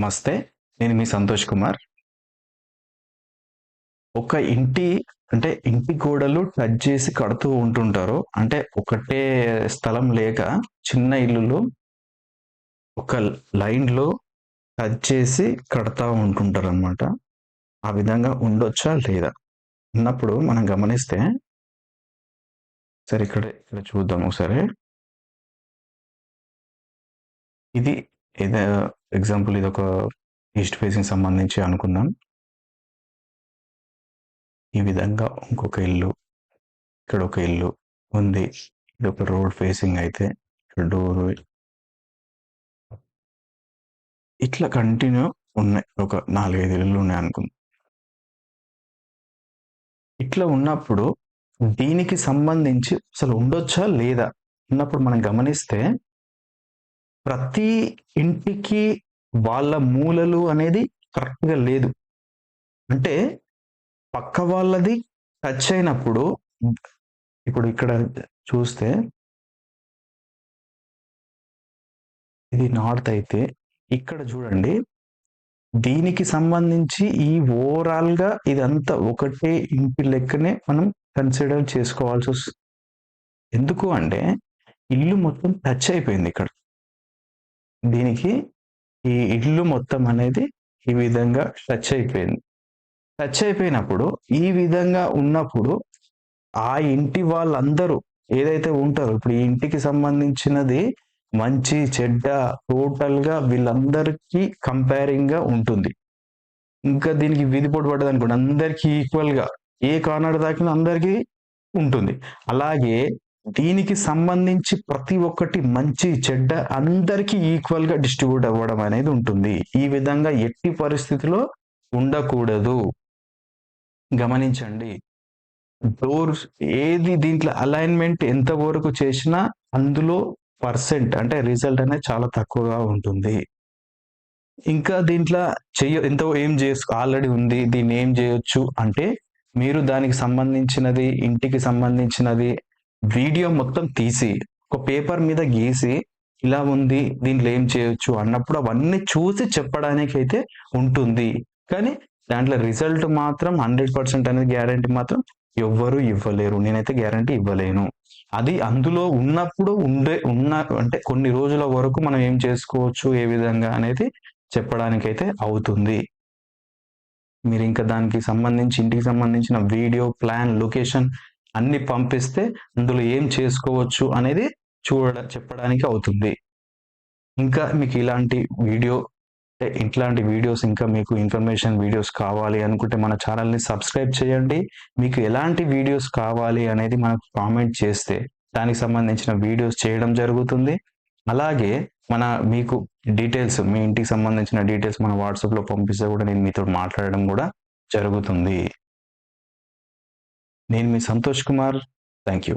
నమస్తే నేను మీ సంతోష్ కుమార్. ఒక ఇంటి అంటే ఇంటి గోడలు టచ్ చేసి కడుతూ ఉంటుంటారు. అంటే ఒకటే స్థలం లేక చిన్న ఇల్లులు ఒక లైన్లో టచ్ చేసి కడతా ఉంటుంటారు అనమాట ఆ విధంగా ఉండొచ్చా లేదా ఉన్నప్పుడు మనం గమనిస్తే సరే ఇక్కడ ఇక్కడ చూద్దాం ఒకసారి. ఇది ఏదో ఎగ్జాంపుల్ ఇది ఒక ఈస్ట్ ఫేసింగ్ సంబంధించి అనుకుందాం. ఈ విధంగా ఇంకొక ఇల్లు ఇక్కడ ఒక ఇల్లు ఉంది. ఇది ఒక రోడ్ ఫేసింగ్ అయితే ఇక్కడ డోర్. ఇట్లా కంటిన్యూ ఉన్నాయి. ఒక నాలుగైదు ఇల్లు ఉన్నాయి అనుకుందాం. ఇట్లా ఉన్నప్పుడు దీనికి సంబంధించి అసలు ఉండొచ్చా లేదా ఉన్నప్పుడు మనం గమనిస్తే ప్రతి ఇంటికి వాళ్ళ మూలలు అనేది కరెక్ట్గా లేదు. అంటే పక్క వాళ్ళది టచ్ అయినప్పుడు ఇప్పుడు ఇక్కడ చూస్తే ఇది నార్త్ అయితే ఇక్కడ చూడండి దీనికి సంబంధించి ఈ ఓవరాల్గా ఇదంతా ఒకటే ఇంటి లెక్కనే మనం కన్సిడర్ చేసుకోవాల్సి వస్తుంది. ఎందుకు అంటే ఇల్లు మొత్తం టచ్ అయిపోయింది ఇక్కడ. దీనికి ఈ ఇల్లు మొత్తం అనేది ఈ విధంగా టచ్ అయిపోయింది. టచ్ అయిపోయినప్పుడు ఈ విధంగా ఉన్నప్పుడు ఆ ఇంటి వాళ్ళందరూ ఏదైతే ఉంటారో ఇప్పుడు ఈ ఇంటికి సంబంధించినది మంచి చెడ్డ టోటల్గా వీళ్ళందరికీ కంపేరింగ్గా ఉంటుంది. ఇంకా దీనికి విధి పొడి పడ్డది అనుకోండి అందరికీ ఈక్వల్గా ఏ కార్నర్ దాకినా అందరికీ ఉంటుంది. అలాగే దీనికి సంబంధించి ప్రతి ఒక్కటి మంచి చెడ్డ అందరికీ ఈక్వల్గా డిస్ట్రిబ్యూట్ అవ్వడం అనేది ఉంటుంది. ఈ విధంగా ఎట్టి పరిస్థితిలో ఉండకూడదు. గమనించండి. డోర్స్ ఏది దీంట్లో అలైన్మెంట్ ఎంత వరకు చేసినా అందులో పర్సెంట్ అంటే రిజల్ట్ అనేది చాలా తక్కువగా ఉంటుంది. ఇంకా దీంట్లో చెయ్య ఎంతో ఏం చేసుకో ఆల్రెడీ ఉంది దీన్ని ఏం చేయొచ్చు అంటే మీరు దానికి సంబంధించినది ఇంటికి సంబంధించినది వీడియో మొత్తం తీసి ఒక పేపర్ మీద గీసి ఇలా ఉంది దీంట్లో ఏం చేయొచ్చు అన్నప్పుడు అవన్నీ చూసి చెప్పడానికి అయితే ఉంటుంది. కానీ దాంట్లో రిజల్ట్ మాత్రం హండ్రెడ్ పర్సెంట్ అనేది గ్యారంటీ మాత్రం ఎవ్వరు ఇవ్వలేరు. నేనైతే గ్యారంటీ ఇవ్వలేను. అది అందులో ఉన్నప్పుడు ఉండే ఉన్న అంటే కొన్ని రోజుల వరకు మనం ఏం చేసుకోవచ్చు ఏ విధంగా అనేది చెప్పడానికైతే అవుతుంది. మీరు ఇంకా దానికి సంబంధించి ఇంటికి సంబంధించిన వీడియో ప్లాన్ లొకేషన్ అన్ని పంపిస్తే అందులో ఏం చేసుకోవచ్చు అనేది చూడ చెప్పడానికి అవుతుంది. ఇంకా మీకు ఇలాంటి వీడియో ఇట్లాంటి వీడియోస్ ఇంకా మీకు ఇన్ఫర్మేషన్ వీడియోస్ కావాలి అనుకుంటే మన ఛానల్ని సబ్స్క్రైబ్ చేయండి. మీకు ఎలాంటి వీడియోస్ కావాలి అనేది మనకు కామెంట్ చేస్తే దానికి సంబంధించిన వీడియోస్ చేయడం జరుగుతుంది. అలాగే మన మీకు డీటెయిల్స్ మీ ఇంటికి సంబంధించిన డీటెయిల్స్ మన వాట్సాప్లో పంపిస్తే కూడా నేను మీతో మాట్లాడడం కూడా జరుగుతుంది. నేను మీ సంతోష్ కుమార్. Thank you